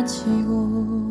가 지고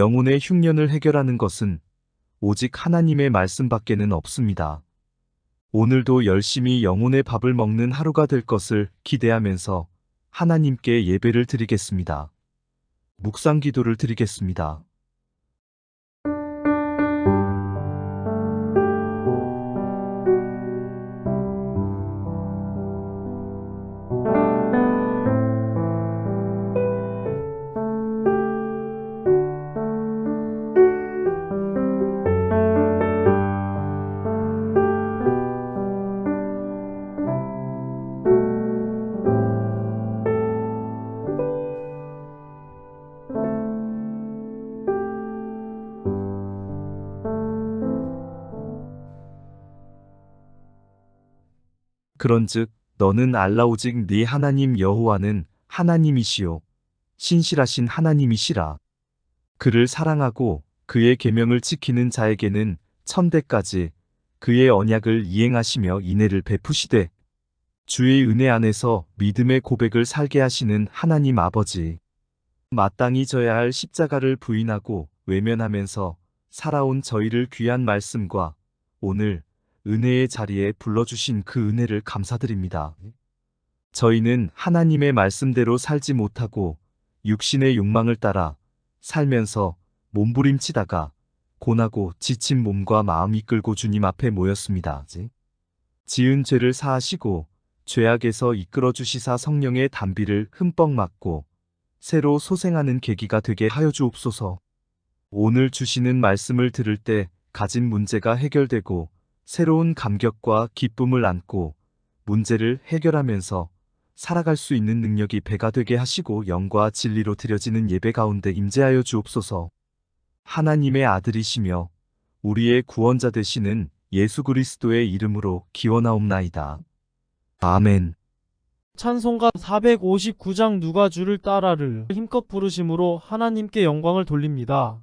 영혼의 흉년을 해결하는 것은 오직 하나님의 말씀밖에는 없습니다. 오늘도 열심히 영혼의 밥을 먹는 하루가 될 것을 기대하면서 하나님께 예배를 드리겠습니다. 묵상 기도를 드리겠습니다. 그런즉 너는 알라 오직 네 하나님 여호와는 하나님이시요 신실하신 하나님이시라. 그를 사랑하고 그의 계명을 지키는 자에게는 천대까지 그의 언약을 이행하시며 인애를 베푸시되 주의 은혜 안에서 믿음의 고백을 살게 하시는 하나님 아버지 마땅히 져야 할 십자가를 부인하고 외면하면서 살아온 저희를 귀한 말씀과 오늘 은혜의 자리에 불러주신 그 은혜를 감사드립니다. 저희는 하나님의 말씀대로 살지 못하고 육신의 욕망을 따라 살면서 몸부림치다가 고나고 지친 몸과 마음 이 끌고 주님 앞에 모였습니다. 지은 죄를 사하시고 죄악에서 이끌어 주시사 성령의 담비를 흠뻑 맞고 새로 소생하는 계기가 되게 하여 주옵소서. 오늘 주시는 말씀을 들을 때 가진 문제가 해결되고 새로운 감격과 기쁨을 안고 문제를 해결하면서 살아갈 수 있는 능력이 배가 되게 하시고 영과 진리로 드려지는 예배 가운데 임재하여 주옵소서. 하나님의 아들이시며 우리의 구원자 되시는 예수 그리스도의 이름으로 기원하옵나이다. 아멘. 찬송가 459장 누가 주를 따라를 힘껏 부르심으로 하나님께 영광을 돌립니다.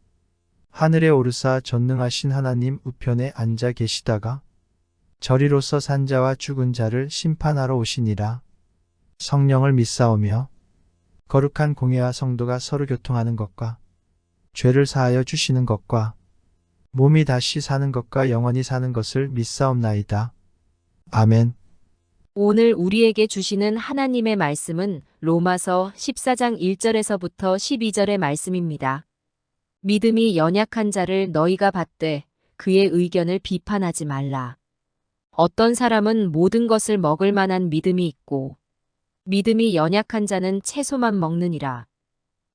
하늘에 오르사 전능하신 하나님 우편에 앉아 계시다가 저리로서 산자와 죽은 자를 심판하러 오시니라. 성령을 믿사오며 거룩한 공예와 성도가 서로 교통하는 것과 죄를 사하여 주시는 것과 몸이 다시 사는 것과 영원히 사는 것을 믿사옵나이다. 아멘. 오늘 우리에게 주시는 하나님의 말씀은 로마서 14장 1절에서부터 12절의 말씀입니다. 믿음이 연약한 자를 너희가 받되 그의 의견을 비판하지 말라. 어떤 사람은 모든 것을 먹을 만한 믿음이 있고 믿음이 연약한 자는 채소만 먹느니라.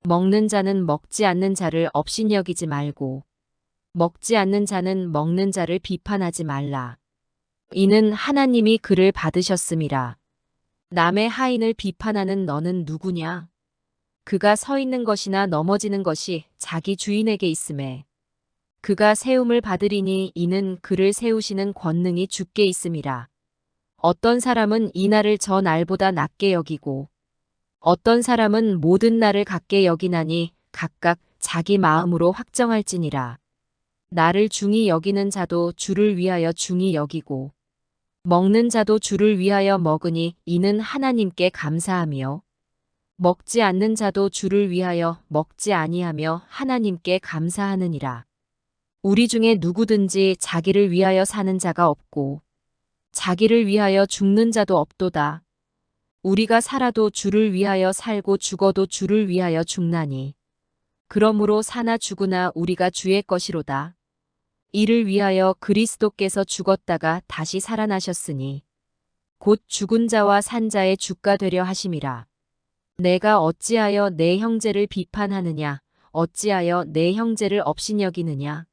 먹는 자는 먹지 않는 자를 업신여기지 말고 먹지 않는 자는 먹는 자를 비판하지 말라. 이는 하나님이 그를 받으셨음이라. 남의 하인을 비판하는 너는 누구냐? 그가 서 있는 것이나 넘어지는 것이 자기 주인에게 있음에 그가 세움을 받으리니 이는 그를 세우시는 권능이 주께 있음이라. 어떤 사람은 이 날을 저 날보다 낮게 여기고 어떤 사람은 모든 날을 같게 여기나니 각각 자기 마음으로 확정할지니라. 나를 중히 여기는 자도 주를 위하여 중히 여기고 먹는 자도 주를 위하여 먹으니 이는 하나님께 감사하며 먹지 않는 자도 주를 위하여 먹지 아니하며 하나님께 감사하느니라. 우리 중에 누구든지 자기를 위하여 사는 자가 없고 자기를 위하여 죽는 자도 없도다. 우리가 살아도 주를 위하여 살고 죽어도 주를 위하여 죽나니. 그러므로 사나 죽으나 우리가 주의 것이로다. 이를 위하여 그리스도께서 죽었다가 다시 살아나셨으니 곧 죽은 자와 산 자의 주가 되려 하심이라. 내가 어찌하여 내 형제를 비판하느냐 어찌하여 내 형제를 업신여기느냐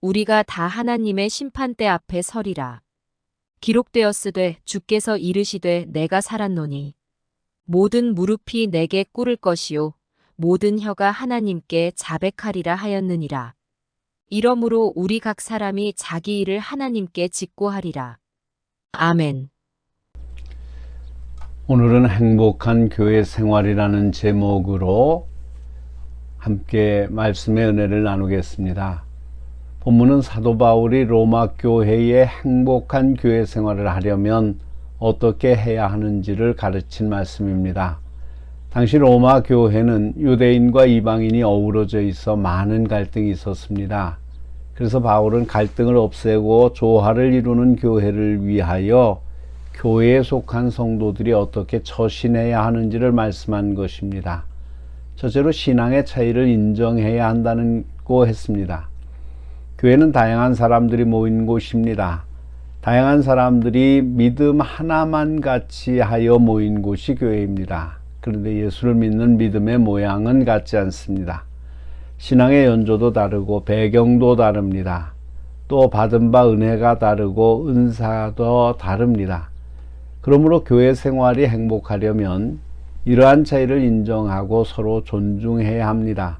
우리가 다 하나님의 심판대 앞에 서리라. 기록되었으되 주께서 이르시되 내가 살았노니 모든 무릎이 내게 꿇을 것이요 모든 혀가 하나님께 자백하리라 하였느니라. 이러므로 우리 각 사람이 자기 일을 하나님께 직고하리라. 아멘. 오늘은 행복한 교회 생활이라는 제목으로 함께 말씀의 은혜를 나누겠습니다. 본문은 사도 바울이 로마 교회의 행복한 교회 생활을 하려면 어떻게 해야 하는지를 가르친 말씀입니다. 당시 로마 교회는 유대인과 이방인이 어우러져 있어 많은 갈등이 있었습니다. 그래서 바울은 갈등을 없애고 조화를 이루는 교회를 위하여 교회에 속한 성도들이 어떻게 처신해야 하는지를 말씀한 것입니다. 첫째로 신앙의 차이를 인정해야 한다고 했습니다. 교회는 다양한 사람들이 모인 곳입니다. 다양한 사람들이 믿음 하나만 같이 하여 모인 곳이 교회입니다. 그런데 예수를 믿는 믿음의 모양은 같지 않습니다. 신앙의 연조도 다르고 배경도 다릅니다. 또 받은 바 은혜가 다르고 은사도 다릅니다. 그러므로 교회 생활이 행복하려면 이러한 차이를 인정하고 서로 존중해야 합니다.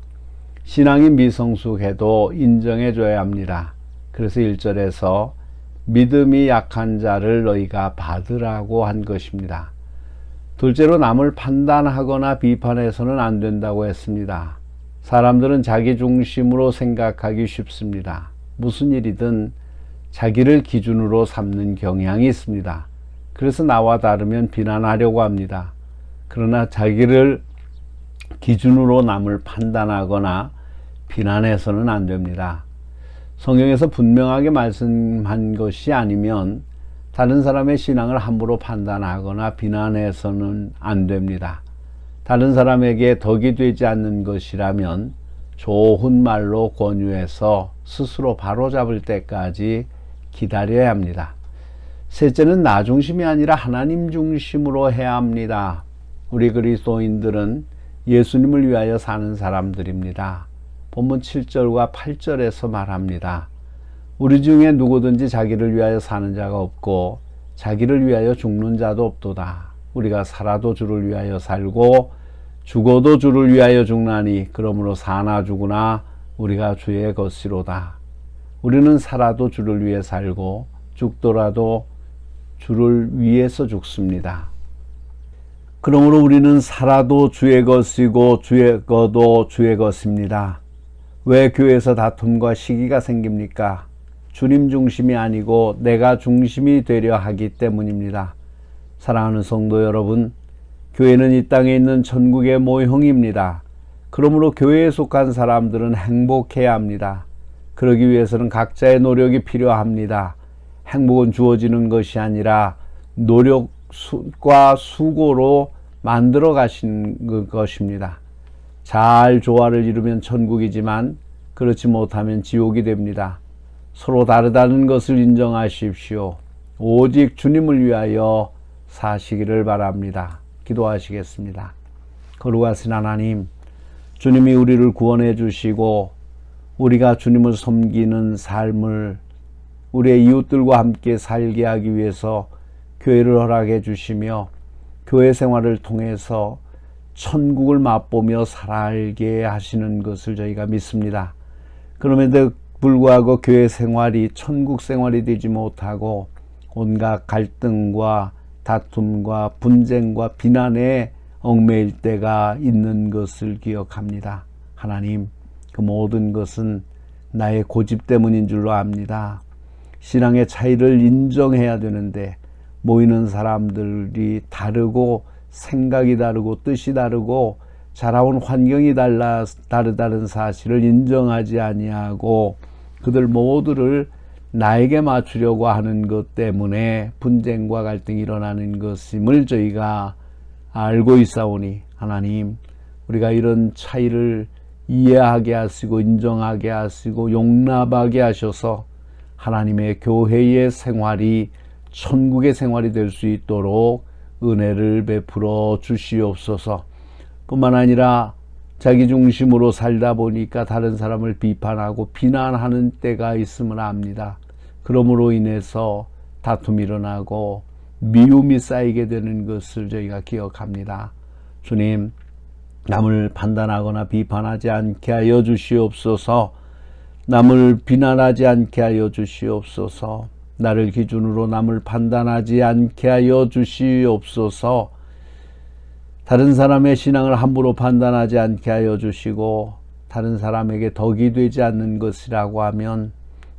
신앙이 미성숙해도 인정해 줘야 합니다. 그래서 1절에서 믿음이 약한 자를 너희가 받으라고 한 것입니다. 둘째로 남을 판단하거나 비판해서는 안 된다고 했습니다. 사람들은 자기 중심으로 생각하기 쉽습니다. 무슨 일이든 자기를 기준으로 삼는 경향이 있습니다. 그래서 나와 다르면 비난하려고 합니다. 그러나 자기를 기준으로 남을 판단하거나 비난해서는 안 됩니다. 성경에서 분명하게 말씀한 것이 아니면 다른 사람의 신앙을 함부로 판단하거나 비난해서는 안 됩니다. 다른 사람에게 덕이 되지 않는 것이라면 좋은 말로 권유해서 스스로 바로잡을 때까지 기다려야 합니다. 셋째는 나 중심이 아니라 하나님 중심으로 해야 합니다. 우리 그리스도인들은 예수님을 위하여 사는 사람들입니다. 본문 7절과 8절에서 말합니다. 우리 중에 누구든지 자기를 위하여 사는 자가 없고 자기를 위하여 죽는 자도 없도다. 우리가 살아도 주를 위하여 살고 죽어도 주를 위하여 죽나니 그러므로 사나 죽으나 우리가 주의 것이로다. 우리는 살아도 주를 위해 살고 죽더라도 주를 위해서 죽습니다. 그러므로 우리는 살아도 주의 것이고 죽어도 주의 것입니다. 왜 교회에서 다툼과 시기가 생깁니까? 주님 중심이 아니고 내가 중심이 되려 하기 때문입니다. 사랑하는 성도 여러분, 교회는 이 땅에 있는 천국의 모형입니다. 그러므로 교회에 속한 사람들은 행복해야 합니다. 그러기 위해서는 각자의 노력이 필요합니다. 행복은 주어지는 것이 아니라 노력 노력과 수고로 만들어 가신 그 것입니다. 잘 조화를 이루면 천국이지만 그렇지 못하면 지옥이 됩니다. 서로 다르다는 것을 인정하십시오. 오직 주님을 위하여 사시기를 바랍니다. 기도하시겠습니다. 거룩하신 하나님, 주님이 우리를 구원해 주시고 우리가 주님을 섬기는 삶을 우리의 이웃들과 함께 살게 하기 위해서 교회를 허락해 주시며 교회 생활을 통해서 천국을 맛보며 살게 하시는 것을 저희가 믿습니다. 그럼에도 불구하고 교회 생활이 천국 생활이 되지 못하고 온갖 갈등과 다툼과 분쟁과 비난에 얽매일 때가 있는 것을 기억합니다. 하나님, 그 모든 것은 나의 고집 때문인 줄로 압니다. 신앙의 차이를 인정해야 되는데 모이는 사람들이 다르고 생각이 다르고 뜻이 다르고 자라온 환경이 달라 다르다는 사실을 인정하지 아니하고 그들 모두를 나에게 맞추려고 하는 것 때문에 분쟁과 갈등이 일어나는 것임을 저희가 알고 있사오니 하나님 우리가 이런 차이를 이해하게 하시고 인정하게 하시고 용납하게 하셔서 하나님의 교회의 생활이 천국의 생활이 될 수 있도록 은혜를 베풀어 주시옵소서. 뿐만 아니라 자기 중심으로 살다 보니까 다른 사람을 비판하고 비난하는 때가 있음을 압니다. 그러므로 인해서 다툼이 일어나고 미움이 쌓이게 되는 것을 저희가 기억합니다. 주님, 남을 판단하거나 비판하지 않게 하여 주시옵소서. 남을 비난하지 않게 하여 주시옵소서. 나를 기준으로 남을 판단하지 않게 하여 주시옵소서. 다른 사람의 신앙을 함부로 판단하지 않게 하여 주시고 다른 사람에게 덕이 되지 않는 것이라고 하면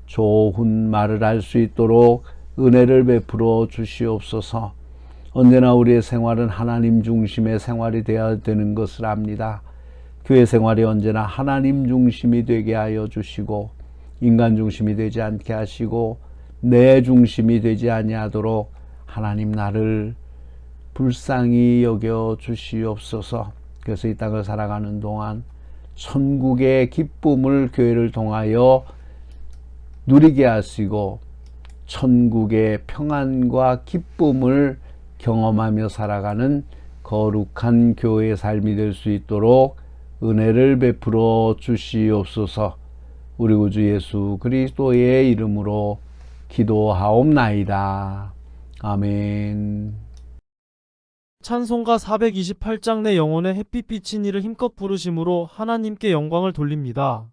좋은 말을 할 수 있도록 은혜를 베풀어 주시옵소서. 언제나 우리의 생활은 하나님 중심의 생활이 되어야 되는 것을 압니다. 교회 생활이 언제나 하나님 중심이 되게 하여 주시고 인간 중심이 되지 않게 하시고 내 중심이 되지 아니하도록 하나님 나를 불쌍히 여겨 주시옵소서. 그래서 이 땅을 살아가는 동안 천국의 기쁨을 교회를 통하여 누리게 하시고 천국의 평안과 기쁨을 경험하며 살아가는 거룩한 교회의 삶이 될 수 있도록 은혜를 베풀어 주시옵소서. 우리 구주 예수 그리스도의 이름으로 기도하옵나이다. 아멘. 찬송가 428장 내 영혼의 햇빛 비친 이를 힘껏 부르심으로 하나님께 영광을 돌립니다.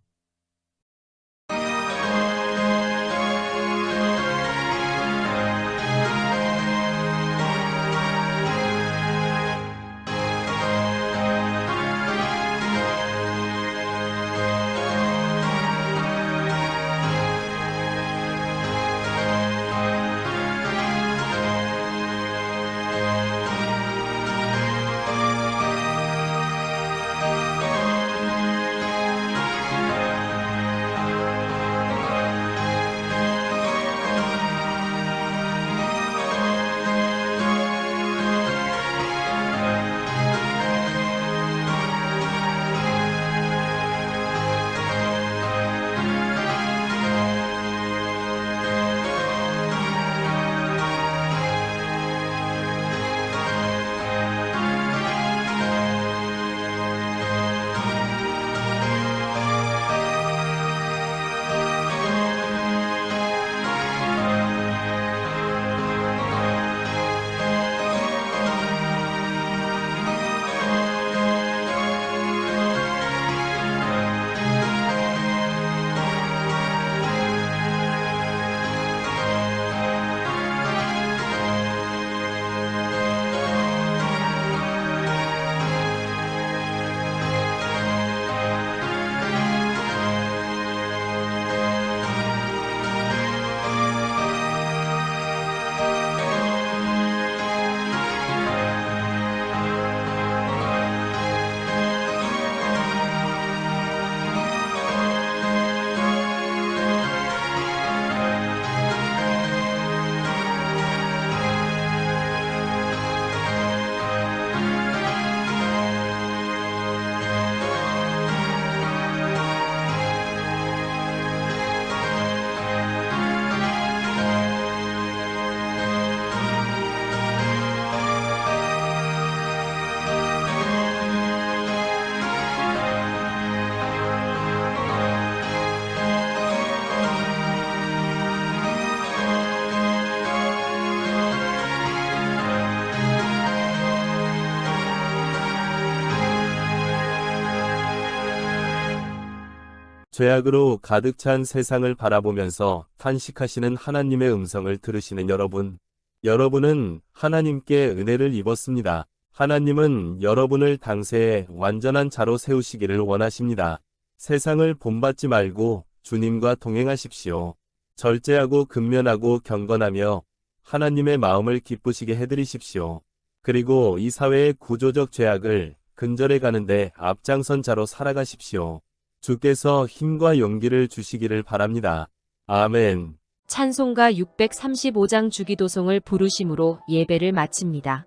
죄악으로 가득 찬 세상을 바라보면서 탄식하시는 하나님의 음성을 들으시는 여러분. 여러분은 하나님께 은혜를 입었습니다. 하나님은 여러분을 당세에 완전한 자로 세우시기를 원하십니다. 세상을 본받지 말고 주님과 동행하십시오. 절제하고 근면하고 경건하며 하나님의 마음을 기쁘시게 해드리십시오. 그리고 이 사회의 구조적 죄악을 근절해 가는데 앞장선 자로 살아가십시오. 주께서 힘과 용기를 주시기를 바랍니다. 아멘. 찬송가 635장 주기도송을 부르심으로 예배를 마칩니다.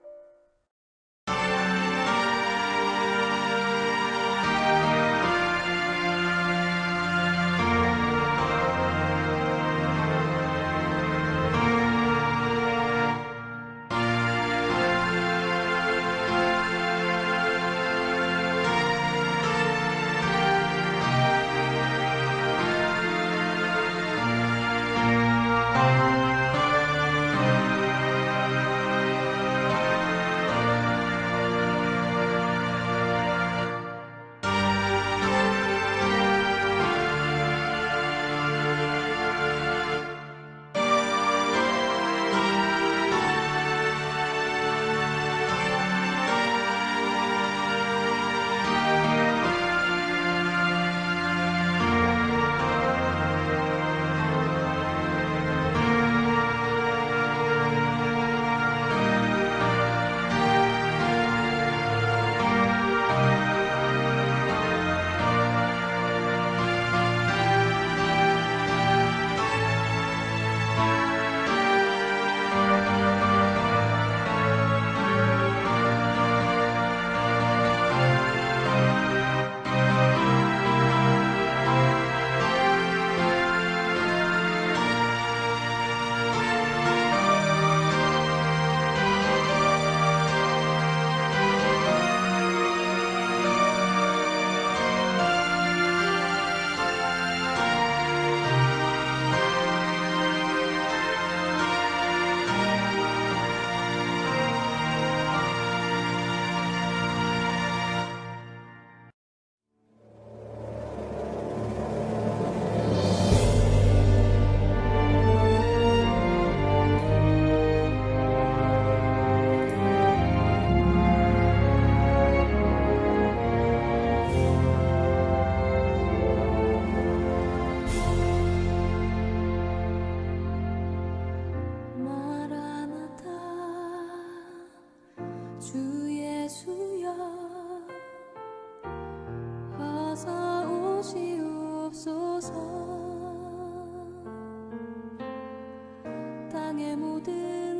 끝 모든